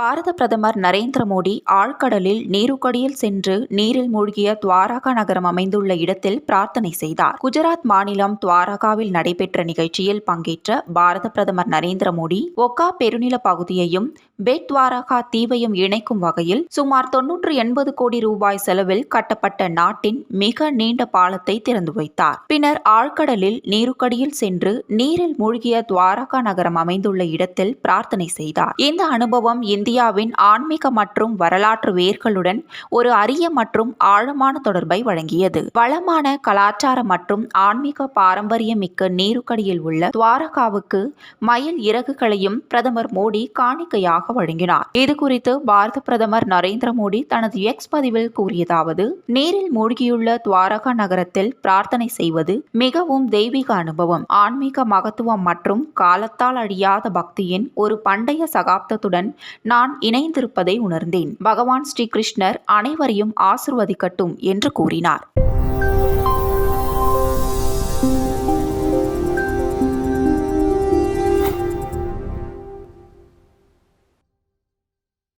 பாரத பிரதமர் நரேந்திர மோடி ஆழ்கடலில் நீருக்கடியில் சென்று நீரில் மூழ்கிய துவாரகா நகரம் அமைந்துள்ள இடத்தில் பிரார்த்தனை செய்தார். குஜராத் மாநிலம் துவாரகாவில் நடைபெற்ற நிகழ்ச்சியில் பங்கேற்ற பாரத பிரதமர் நரேந்திர மோடி ஒக்கா பெருநில பகுதியையும் பெட் துவாரகா தீவையும் இணைக்கும் வகையில் சுமார் தொன்னூற்று எண்பது கோடி ரூபாய் செலவில் கட்டப்பட்ட நாட்டின் மிக நீண்ட பாலத்தை திறந்து வைத்தார். பின்னர் ஆழ்கடலில் நீருக்கடியில் சென்று நீரில் மூழ்கிய துவாரகா நகரம் அமைந்துள்ள இடத்தில் பிரார்த்தனை செய்தார். இந்த அனுபவம் இந்தியாவின் ஆன்மீக மற்றும் வரலாற்று வேர்களுடன் ஒரு அரிய மற்றும் ஆழமான தொடர்பை வழங்கியது. வளமான கலாச்சார மற்றும் ஆன்மீக பாரம்பரியமிக்க நீருக்கடியில் உள்ள துவாரகாவுக்கு மயில் இறகுகளையும் பிரதமர் மோடி காணிக்கையாக வழங்கினார். இது குறித்து பாரத பிரதமர் நரேந்திர மோடி தனது எக்ஸ் பதிவில் கூறியதாவது நீரில் மூழ்கியுள்ள துவாரகா நகரத்தில் பிரார்த்தனை செய்வது மிகவும் தெய்வீக அனுபவம். ஆன்மீக மகத்துவம் மற்றும் காலத்தால் அழியாத பக்தியின் ஒரு பண்டைய சகாப்தத்துடன் நான் இணைந்திருப்பதை உணர்ந்தேன். பகவான் ஸ்ரீகிருஷ்ணர் அனைவரையும் ஆசிர்வதிக்கட்டும் என்று கூறினார்.